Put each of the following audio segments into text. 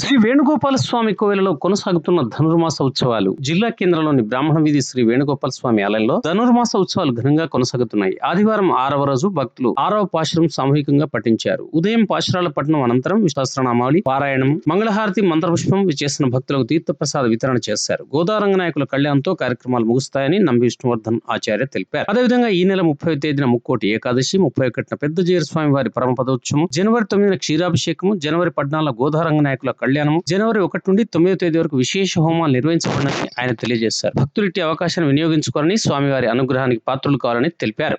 శ్రీ వేణుగోపాల స్వామి కోవెలలో కొనసాగుతున్న ధనుర్మాస ఉత్సవాలు జిల్లా కేంద్రంలోని బ్రాహ్మణ వీధి శ్రీ వేణుగోపాల స్వామి ఆలయంలో ధనుర్మాస ఉత్సవాలు ఘనంగా కొనసాగుతున్నాయి. ఆదివారం ఆరవ రోజు భక్తులు ఆరవ పాశురం సామూహికంగా పఠించారు. ఉదయం పాశురాల పట్టణం అనంతరం సహస్రనామావళి పారాయణం మంగళహారతి మంత్రపుష్పం చేసిన భక్తులకు తీర్థప్రసాద వితరణ చేశారు. గోదారంగ నాయకుల కళ్యాణంతో కార్యక్రమాలు ముగుస్తాయని నంబి విష్ణువర్ధన్ ఆచార్య తెలిపారు. అదేవిధంగా ఈ నెల ముప్పై తేదీన ముక్కోటి ఏకాదశి ముప్పై ఒకటిన పెద్ద జీర స్వామి వారి పరమపదోత్సవం జనవరి తొమ్మిదిన క్షీరాభిషేకము జనవరి పద్నాలుగు గోదారంగ నాయకుల కళ్యాణము. జనవరి ఒకటి నుండి తొమ్మిదో తేదీ వరకు విశేష హోమాలు నిర్వహించబడినని ఆయన తెలియజేశారు భక్తులు ఇట్టి అవకాశాన్ని వినియోగించుకోవాలని స్వామివారి అనుగ్రహానికి పాత్రలు కావాలని తెలిపారు.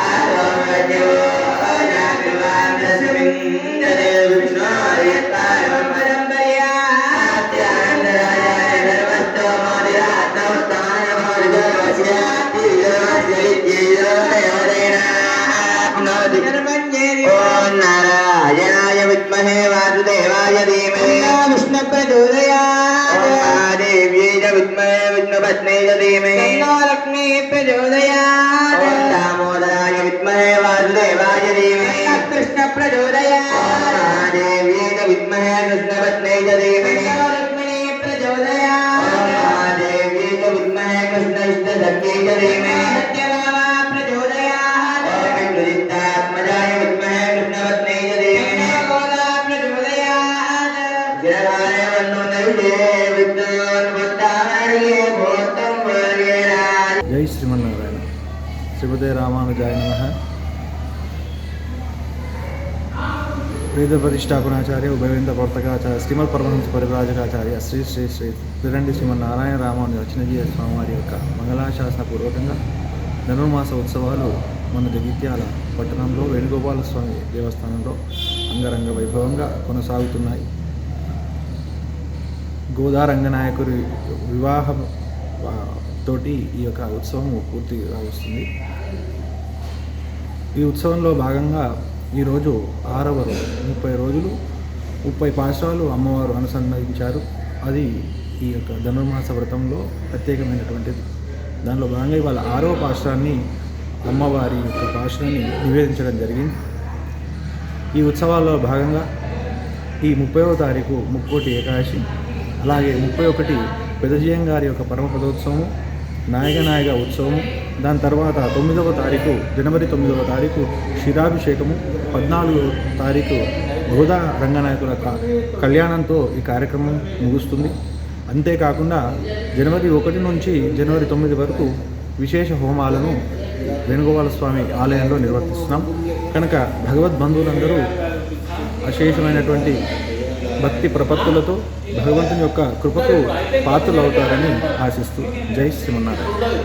ആരോഗ്യവോ ഞാൻ വിഷ്ണു അറിയത്താരം ॐ नारायणाय विद्महे वासुदेवाय धीमहि। विष्णुप्रचोदयात् महादेव्यै च विद्महे विष्णुपत्न्यै च धीमहि। लक्ष्मी प्रचोदया दामोदराय विद्महे वासुदेवाय धीमहि। कृष्णप्रचोदयात् महादेव्यै च विद्महे कृष्णपत्न्यै च धीमहि। लक्ष्मी प्रचोदया महादेव्यै च विद्महे कृष्णश्च धन्यै च धीमहि। శ్రీపదే రామానుజాయ నమ. వేద ప్రతిష్టాపనాచార్య ఉభయవేంద్ర వర్తకాచార్య శ్రీమద్ పరమహంస పరివ్రాజకాచార్య శ్రీ శ్రీ శ్రీ శ్రీరండి శ్రీమన్నారాయణ రామానుజ చిన్నజీయ స్వామివారి యొక్క మంగళాశాసన పూర్వకంగా ధనుర్మాస ఉత్సవాలు మన జగిత్యాల పట్టణంలో వేణుగోపాల స్వామి దేవస్థానంలో అంగరంగ వైభవంగా కొనసాగుతున్నాయి. గోదా రంగనాయకుడి వివాహం తోటి ఈ యొక్క ఉత్సవం పూర్తిగా వస్తుంది ఈ ఉత్సవంలో భాగంగా ఈరోజు ఆరవ రోజు ముప్పై రోజులు ముప్పై పాశాలు అమ్మవారు అనుసంధానించారు. అది ఈ యొక్క ధనుర్మాస వ్రతంలో ప్రత్యేకమైనటువంటిది. దానిలో భాగంగా ఇవాళ ఆరవ పాశ్రాన్ని అమ్మవారి యొక్క పాశ్రాన్ని నివేదించడం జరిగింది. ఈ ఉత్సవాల్లో భాగంగా ఈ ముప్పైవ తారీఖు ముక్కోటి ఏకాదశి అలాగే ముప్పై ఒకటి పెదజయం గారి యొక్క పరమపదోత్సవం నాయక నాయక ఉత్సవము. దాని తర్వాత తొమ్మిదవ తారీఖు జనవరి తొమ్మిదవ తారీఖు క్షీరాభిషేకము. పద్నాలుగవ తారీఖు గోదా రంగనాయకుల క- కళ్యాణంతో ఈ కార్యక్రమం ముగుస్తుంది. అంతేకాకుండా జనవరి ఒకటి నుంచి జనవరి తొమ్మిది వరకు విశేష హోమాలను వేణుగోపాల స్వామి ఆలయంలో నిర్వర్తిస్తున్నాం. కనుక భగవద్ బంధువులందరూ అశేషమైనటువంటి భక్తి ప్రపత్తులతో భగవంతుని యొక్క కృపకు పాత్రలు అవుతారని ఆశిస్తూ జై శ్రీమన్నారాయణ.